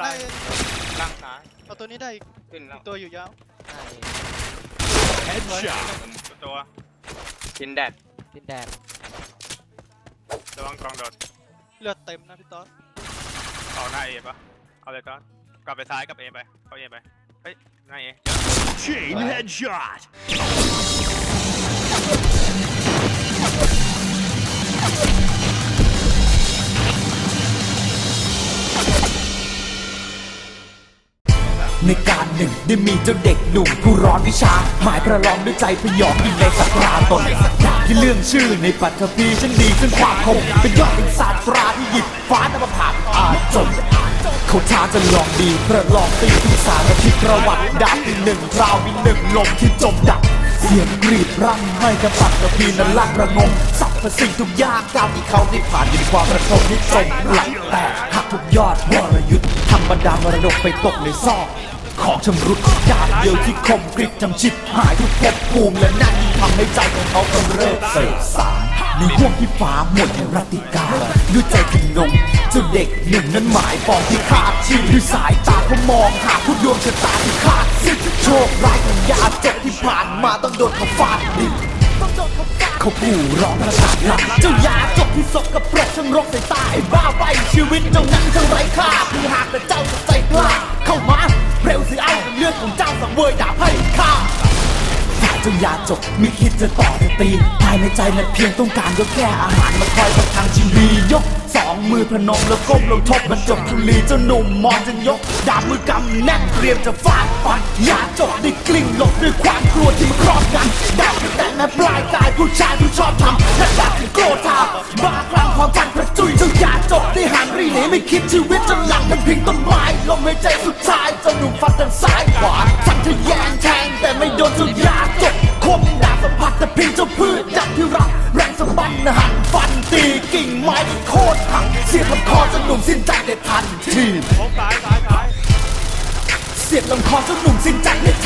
ตายล่างซ้ายเอาตัวนี้ได้อีกขึ้นแล้วตัวอยู่ยาว Headshot. ตัวกินแดดดินแดนระวังกองโดดเลือดเต็มนะพี่ต๊อดเอาหน้าเอปะเอาเลยก็กลับไปซ้ายกับเอไปเข้าเอไปเฮ้ยหน้าเอ Chain headshot. ในการหนึ่งได้มีเจ้าเด็กหนุ่มผู้ร้อนวิชา หมายประลองด้วยใจพยองอินในสัตราตนที่เรื่องชื่อในปัตภีช่างดีซึ่งความคมเป็นยอดเป็นศาสตราที่หยิบฟ้านำมาผ่านอาจนเขาท้าจะลองดีประลองตีทุกสารทิศประวัติดาบที่หนึ่งราวมีหนึ่งลมที่จมดับเสียงกรีดร่ำให้กับปัตภีนั้นลั่นระงมสรรพสิ่งทุกอย่างก้าวที่เขาได้ผ่านอยู่ในความระทมที่จมไหลแต่หักทุกยอดวรยุทธ์ธรรมดามรดกไปตกในซอก ของชำรุดดาบเดียวที่คมกริบทำชิบหายทุกภพภูมิและนั่นทำให้ใจของเขากำเริบเสกสารในห่วงที่ฟ้าหมดแห่งรัติกาด้วยใจขนงเจ้าเด็กหนุ่มนั้นหมายปองที่ขาดชีพด้วยสายตาเขามองหาผู้ดวงชะตาที่ขาดสิ้นโชคร้ายของยาจกที่ผ่านมาต้องโดนเขาฟาดดินเขาผู้ร้องประกาศหลักเจ้ายาจบที่ศพกับเปรตช่างรกใส่ตาไอ้บ้าใบชีวิตเจ้านั้นช่างไร้ค่าคือหากแต่เจ้าจะใจกล้าเข้ามา เร็วสิเอาเลือดของเจ้าสังเวยดาบให้ข้าฝ่าจ้ายาจบไม่คิดจะต่อจะตีภายในใจนั้นเพียงต้องการยกแค่อาหารมาคอยประทังชีวียกสองมือพนมแล้วก้มลงทบมันจบทุลีเจ้าหนุ่มมองจนยก ดาบมือกำแน่นเตรียมจะฟาดฟันยาจบได้กลิ้งหลบด้วยความกลัวที่มันครอบงำดาบแต่แม้ปลายกายผู้ชายผู้ชอบทำและดาบที่โกรธาบ้าคลั่งความทันกระจุยเจ้ายาจบได้หันรีหนีไม่คิดชีวิตจนหลังมันพิงต้นไม้ ลมหายใจสุดท้ายเจ้าหนุ่มฟัดทางซ้ายขวาทันทะแยงแทงแต่ไม่โดนเจ้ายาจบคมดาบสัมผัสแต่เพียงเจ้าพืชจักที่รักแรงสะบันหันฟันตีกิ่งไม้โคตรหักเสียบลำคอจนหนุ่มสิ้นใจในทันทีเสียบลำคอจนหนุ่มสิ้นใจในทัน